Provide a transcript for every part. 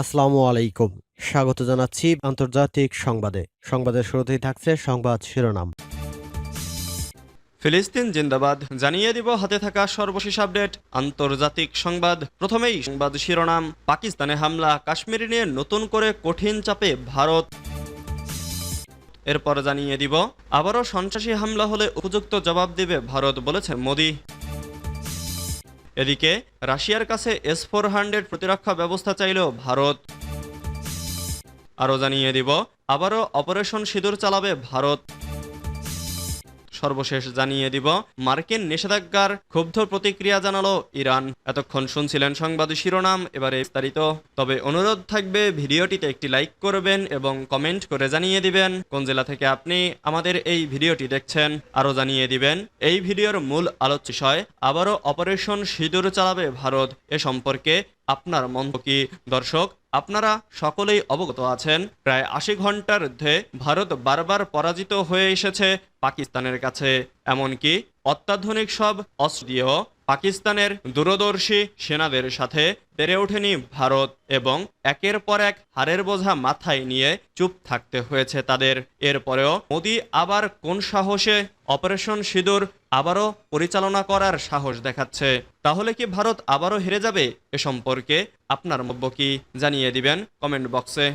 আসসালামু আলাইকুম। স্বাগত জানাচ্ছি আন্তর্জাতিক সংবাদে। সংবাদের শুরুতেই থাকছে সংবাদ শিরোনাম। ফিলিস্তিন জিন্দাবাদ। জানিয়ে দিব হাতে থাকা সর্বশেষ আপডেট। আন্তর্জাতিক সংবাদ। প্রথমেই সংবাদ শিরোনাম। পাকিস্তানে হামলা। কাশ্মীর নিয়ে নতুন করে কঠিন চাপে ভারত। এরপর জানিয়ে দিব, আবারও সন্ত্রাসী হামলা হলে উপযুক্ত জবাব দেবে ভারত বলেছেন মোদী। এদিকে, রাশিয়ার কাছে এস ফোর হান্ড্রেড প্রতিরক্ষা ব্যবস্থা চাইল ভারত। আরও জানিয়ে দিব, আবারও অপারেশন সিঁদুর চালাবে ভারত। সর্বশেষ জানিয়ে দিব। মার্কিন নিষেধাজ্ঞার ক্ষুব্ধ প্রতিক্রিয়া জানালো ইরান। এতক্ষণ শুনছিলেন সংবাদ শিরোনাম, এবারে বিস্তারিত। তবে অনুরোধ থাকবে, ভিডিওটিতে একটি লাইক করবেন এবং কমেন্ট করে জানিয়ে দিবেন কোন জেলা থেকে আপনি আমাদের এই ভিডিওটি দেখছেন। আরও জানিয়ে দিবেন, এই ভিডিওর মূল আলোচ্য বিষয়, আবারও অপারেশন সিঁদুর চালাবে ভারত। এ সম্পর্কে আপনার মন্তব্য কি দর্শক? আপনারা সকলেই অবগত আছেন। প্রায় আশি ঘণ্টার মধ্যে ভারত বারবার পরাজিত হয়ে এসেছে পাকিস্তানের কাছে। এমনকি অত্যাধুনিক সব অস্ত্র দিয়েও পাকিস্তানের দূরদর্শী সেনাদের সাথে পেরে ওঠেনি ভারত এবং একের পর এক হারের বোঝা মাথায় নিয়ে চুপ থাকতে হয়েছে তাদের। এরপরেও মোদি আবার কোন সাহসে অপারেশন সিঁদুর আবারও পরিচালনা করার সাহস দেখাচ্ছে। তাহলে কি ভারত আবারও হেরে যাবে? এ সম্পর্কে আপনার মব্য কি? জানিয়ে দিবেন কমেন্ট বক্সে।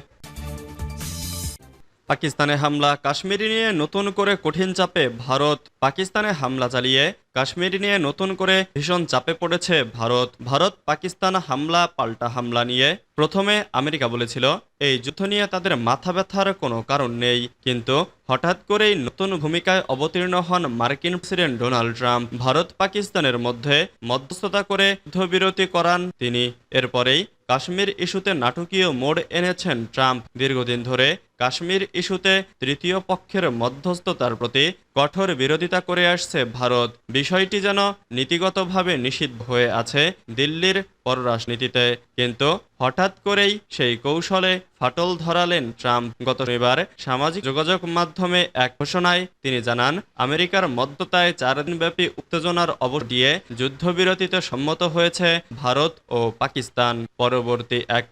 পাকিস্তানে হামলা, কাশ্মীর নিয়ে নতুন করে কঠিন চাপে ভারত, পাকিস্তানে হামলা চালিয়ে কাশ্মীর নিয়ে নতুন করে ভীষণ চাপে পড়েছে ভারত। ভারত, পাকিস্তান হামলা, পাল্টা হামলা নিয়ে প্রথমে আমেরিকা বলেছিল, এই যুদ্ধ নিয়ে তাদের মাথা ব্যথার কোনো কারণ নেই। কিন্তু হঠাৎ করেই নতুন ভূমিকায় অবতীর্ণ হন মার্কিন প্রেসিডেন্ট ডোনাল্ড ট্রাম্প। ভারত, পাকিস্তানের মধ্যে মধ্যস্থতা করে যুদ্ধবিরতি করান তিনি। এরপরেই কাশ্মীর ইস্যুতে নাটকীয় মোড় এনেছেন ট্রাম্প। দীর্ঘদিন ধরে কাশ্মীর ইস্যুতে তৃতীয় পক্ষের মধ্যস্থতার প্রতি কঠোর বিরোধিতা করে আসছে ভারত। বিষয়টি যেন নীতিগতভাবে নিষিদ্ধ হয়ে আছে দিল্লির পররাজনীতিতে কিন্তু হঠাৎ করেই সেই কৌশলে ফাটল ধরালেন ট্রাম্প। গত রবিবার সামাজিক যোগাযোগ মাধ্যমে এক ঘোষণায় তিনি জানান, আমেরিকার মধ্যতায় চার দিনব্যাপী উত্তেজনার অবর দিয়ে যুদ্ধবিরতিতে সম্মত হয়েছে ভারত ও পাকিস্তান। পরবর্তী এক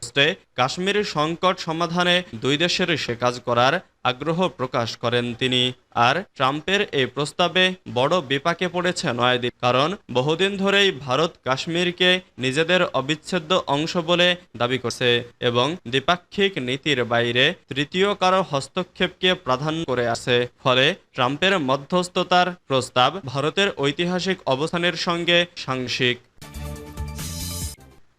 কাশ্মীর সংকট সমাধানে দুই দেশের কাজ করার আগ্রহ প্রকাশ করেন তিনি। আর ট্রাম্পের এই প্রস্তাবে বড় বিপাকে পড়েছে নয়াদিল্লি, কারণ বহুদিন ধরেই ভারত কাশ্মীরকে নিজেদের অবিচ্ছেদ্য অংশ বলে দাবি করছে এবং দ্বিপাক্ষিক নীতির বাইরে তৃতীয় কারও হস্তক্ষেপকে প্রাধান্য করে আছে। ফলে ট্রাম্পের মধ্যস্থতার প্রস্তাব ভারতের ঐতিহাসিক অবস্থানের সঙ্গে সাংসিক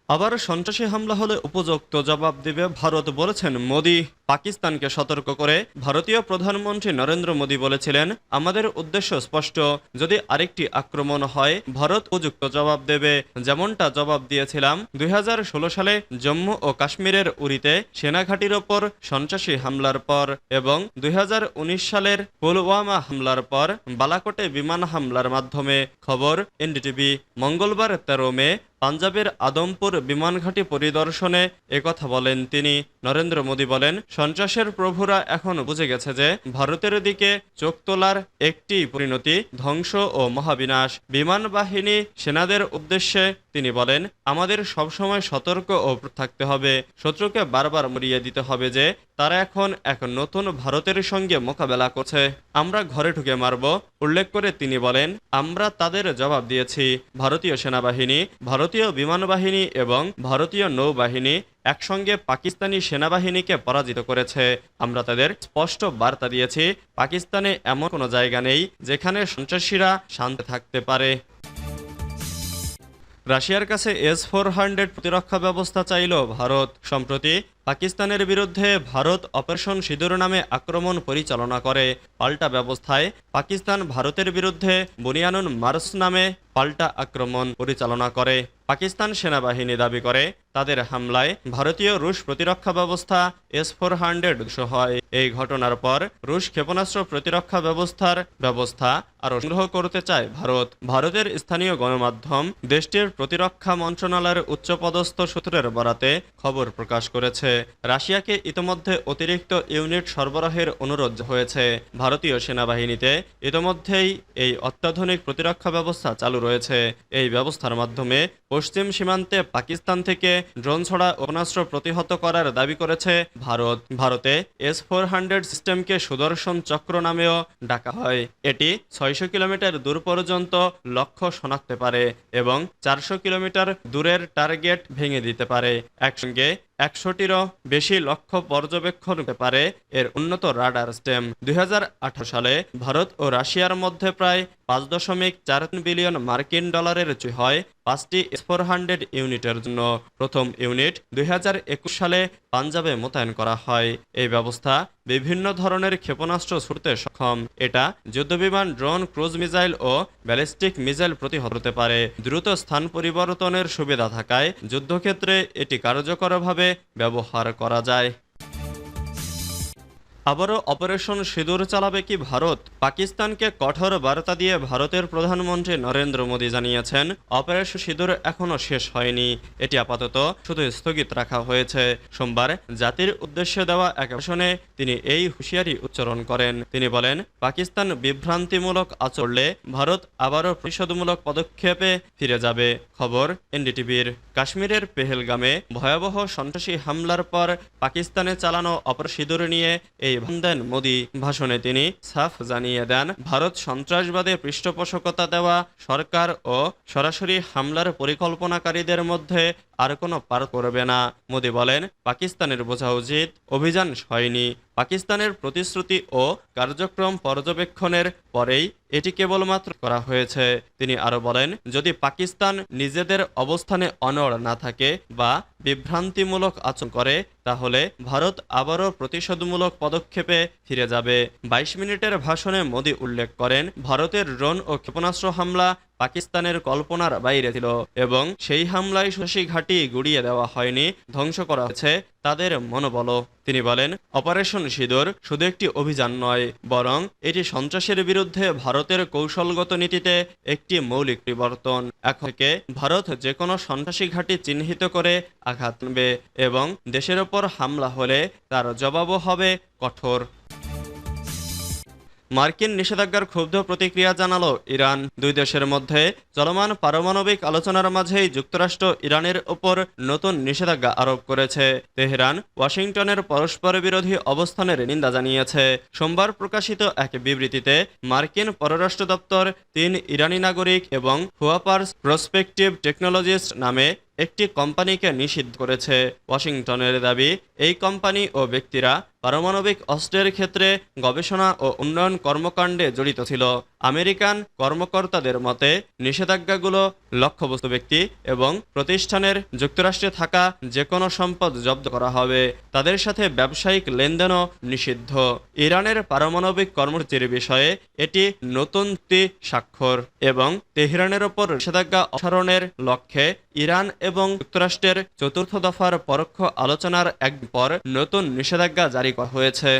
আবার সন্ত্রাসী হামলা হলে উপযুক্ত জবাব দেবে ভারত বলেছেন মোদি। পাকিস্তানকে সতর্ক করে ভারতীয় প্রধানমন্ত্রী নরেন্দ্র মোদী বলেছিলেন, আমাদের উদ্দেশ্য স্পষ্ট, যদি আরেকটি আক্রমণ হয়, ভারত উপযুক্ত জবাব দেবে। যেমনটা জবাব দিয়েছিলাম, দুই হাজার ষোলো সালে জম্মু ও কাশ্মীরের উরিতে সেনাঘাটির ওপর সন্ত্রাসী হামলার পর এবং দুই হাজার উনিশ সালের পুলওয়ামা হামলার পর বালাকোটে বিমান হামলার মাধ্যমে খবর, এনডিটিভি মঙ্গলবার তেরো মে পাঞ্জাবের আদমপুর বিমানঘাটি পরিদর্শনে একথা বলেন তিনি। নরেন্দ্র মোদী বলেন সন্ত্রাসের প্রভুরা এখন বুঝে গেছে যে ভারতের দিকে চোখ তোলার একটি পরিণতি ধ্বংস ও মহাবিনাশ। বিমান বাহিনী সেনাদের উদ্দেশ্যে তিনি বলেন, আমাদের সবসময় সতর্ক ও থাকতে হবে। শত্রুকে বারবার মরিয়ে দিতে হবে যে, তারা এখন এক নতুন ভারতের সঙ্গে মোকাবেলা করছে। আমরা ঘরে ঢুকে মারব। উল্লেখ করে তিনি বলেন, আমরা তাদের জবাব দিয়েছি। ভারতীয় সেনাবাহিনী, ভারতীয় বিমান বাহিনী এবং ভারতীয় নৌবাহিনী একসঙ্গে পাকিস্তানি সেনাবাহিনীকে পরাজিত করেছে। আমরা তাদের স্পষ্ট বার্তা দিয়েছি, পাকিস্তানে এমন কোনো জায়গা নেই যেখানে সন্ত্রাসীরা শান্তি থাকতে পারে। রাশিয়ার কাছে এস ফোর হান্ড্রেড প্রতিরক্ষা ব্যবস্থা চাইল ভারত। সম্প্রতি পাকিস্তানের বিরুদ্ধে ভারত অপারেশন সিঁদুর নামে আক্রমণ পরিচালনা করে। পাল্টা ব্যবস্থায় পাকিস্তান ভারতের বিরুদ্ধে বুনিয়ানুন মার্স নামে পাল্টা আক্রমণ পরিচালনা করে। পাকিস্তান সেনাবাহিনী দাবি করে, তাদের হামলায় ভারতীয় রুশ প্রতিরক্ষা ব্যবস্থা এস ফোর হান্ড্রেড হয়। এই ঘটনার পর রুশ ক্ষেপণাস্ত্র প্রতিরক্ষা ব্যবস্থার ব্যবস্থা আরও সংগ্রহ করতে চায় ভারত। ভারতের স্থানীয় গণমাধ্যম দেশটির প্রতিরক্ষা মন্ত্রণালয়ের উচ্চপদস্থ সূত্রের বরাতে খবর প্রকাশ করেছে। রাশিয়াকে ইতোমধ্যে অতিরিক্ত ইউনিট সরবরাহের অনুরোধ হয়েছে। ভারতীয় সেনাবাহিনীতে ইতোমধ্যেই এই অত্যাধুনিক প্রতিরক্ষা ব্যবস্থা চালু রয়েছে রয়েছে। এই ব্যবস্থার মাধ্যমে পশ্চিম সীমান্তে পাকিস্তান থেকে ড্রোন ছড়া ক্ষেপণাস্ত্র প্রতিহত করার দাবি করেছে ভারত। ভারতে এস ফোর হান্ড্রেড সিস্টেমকে সুদর্শন চক্র নামেও ডাকা হয়। এটি ছয়শো কিলোমিটার দূর পর্যন্ত লক্ষ্য শনাক্তে পারে এবং চারশো কিলোমিটার দূরের টার্গেট ভেঙে দিতে পারে। একসঙ্গে একশোটিরও বেশি লক্ষ্য পর্যবেক্ষণ হতে পারে এর উন্নত রাডার স্টেম দুই হাজার আঠারো সালে ভারত ও রাশিয়ার মধ্যে প্রায় পাঁচ দশমিক চার বিলিয়ন মার্কিন ডলারের হয়। পাঁচটি ফোর হান্ড্রেড ইউনিটের জন্য প্রথম ইউনিট দুই হাজার একুশ সালে পাঞ্জাবে মোতায়েন করা হয়। এই ব্যবস্থা বিভিন্ন ধরনের ক্ষেপণাস্ত্র ছুটতে সক্ষম। এটা যুদ্ধবিমান, ড্রোন, ক্রুজ মিসাইল ও ব্যালিস্টিক মিসাইল প্রতিহত করতে পারে। দ্রুত স্থান পরিবর্তনের সুবিধা থাকায় যুদ্ধক্ষেত্রে এটি কার্যকরভাবে ব্যবহার করা যায়। আবারও অপারেশন সিঁদুর চালাবে কি ভারত? পাকিস্তানকে কঠোর বার্তা দিয়ে ভারতের প্রধানমন্ত্রী নরেন্দ্র মোদী জানিয়েছেন অপারেশন সিঁদুর এখনও শেষ হয়নি। এটি আপাতত শুধু স্থগিত রাখা হয়েছে। সোমবার জাতির উদ্দেশ্যে দেওয়া এক ভাষণে তিনি এই হুঁশিয়ারি উচ্চারণ করেন। তিনি বলেন, পাকিস্তান বিভ্রান্তিমূলক আচরলে ভারত আবারও প্রতিশোধমূলক পদক্ষেপে ফিরে যাবে। খবর এনডিটিভির। কাশ্মীরের পেহেলগামে ভয়াবহ সন্ত্রাসী হামলার পর পাকিস্তানে চালানো অপারেশন সিঁদুর নিয়ে এই দেন মোদী ভাষণে তিনি সাফ জানিয়ে দেন। ভারত সন্ত্রাসবাদে পৃষ্ঠপোষকতা দেওয়া সরকার ও সরাসরি হামলার পরিকল্পনাকারীদের মধ্যে আর কোনো পার করবে না। মোদী বলেন, পাকিস্তানের বোঝা উচিত, অভিযান হয়নি। পাকিস্তানের প্রতিশ্রুতি ও কার্যক্রম পর্যবেক্ষণের পরেই এটি কেবলমাত্র করা হয়েছে। তিনি আরও বলেন, যদি পাকিস্তান নিজেদের অবস্থানে অনড় না থাকে বা বিভ্রান্তিমূলক আচরণ করে, তাহলে ভারত আবারও প্রতিশোধমূলক পদক্ষেপে ফিরে যাবে। বাইশ মিনিটের ভাষণে মোদী উল্লেখ করেন, ভারতের ড্রোন ও ক্ষেপণাস্ত্র হামলা পাকিস্তানের কল্পনার বাইরে ছিল এবং সেই হামলায় শশী ঘাঁটি গুড়িয়ে দেওয়া হয়নি, ধ্বংস করা হয়েছে তাদের মনোবল তিনি বলেন, অপারেশন সিঁদুর শুধু একটি অভিযান নয়, বরং এটি সন্ত্রাসের বিরুদ্ধে ভারতের কৌশলগত নীতিতে একটি মৌলিক পরিবর্তন। এখন থেকে ভারত যে কোনো সন্ত্রাসী ঘাঁটি চিহ্নিত করে আঘাত নেবে এবং দেশের ওপর হামলা হলে তার জবাবও হবে কঠোর। মার্কিন নিষেধাজ্ঞার ক্ষুব্ধ প্রতিক্রিয়া জানালো ইরান। দুই দেশের মধ্যে চলমান পারমাণবিক আলোচনার মাঝেই যুক্তরাষ্ট্র ইরানের ওপর নতুন নিষেধাজ্ঞা আরোপ করেছে। তেহরান, ওয়াশিংটনের পরস্পর বিরোধী অবস্থানের নিন্দা জানিয়েছে। সোমবার প্রকাশিত এক বিবৃতিতে মার্কিন পররাষ্ট্র দপ্তর তিন ইরানি নাগরিক এবং হুয়াপার্স প্রসপেক্টিভ টেকনোলজিস্ট নামে একটি কোম্পানিকে নিষিদ্ধ করেছে। ওয়াশিংটনের দাবি, এই কোম্পানি ও ব্যক্তিরা পারমাণবিক অস্ত্রের ক্ষেত্রে গবেষণা ও উন্নয়ন কর্মকাণ্ডে জড়িত ছিল। আমেরিকান কর্মকর্তাদের মতে, নিষেধাজ্ঞাগুলো লক্ষ্যবস্তু ব্যক্তি এবং প্রতিষ্ঠানের যুক্তরাষ্ট্রে থাকা যে কোনো সম্পদ জব্দ করা হবে। তাদের সাথে ব্যবসায়িক লেনদেনও নিষিদ্ধ। ইরানের পারমাণবিক কর্মসূচির বিষয়ে এটি নতুন স্বাক্ষর এবং তেহরানের ওপর নিষেধাজ্ঞা অপসারণের লক্ষ্যে ইরান এবং যুক্তরাষ্ট্রের চতুর্থ দফার পরোক্ষ আলোচনার এক পর নতুন নিষেধাজ্ঞা জারি করা হয়েছে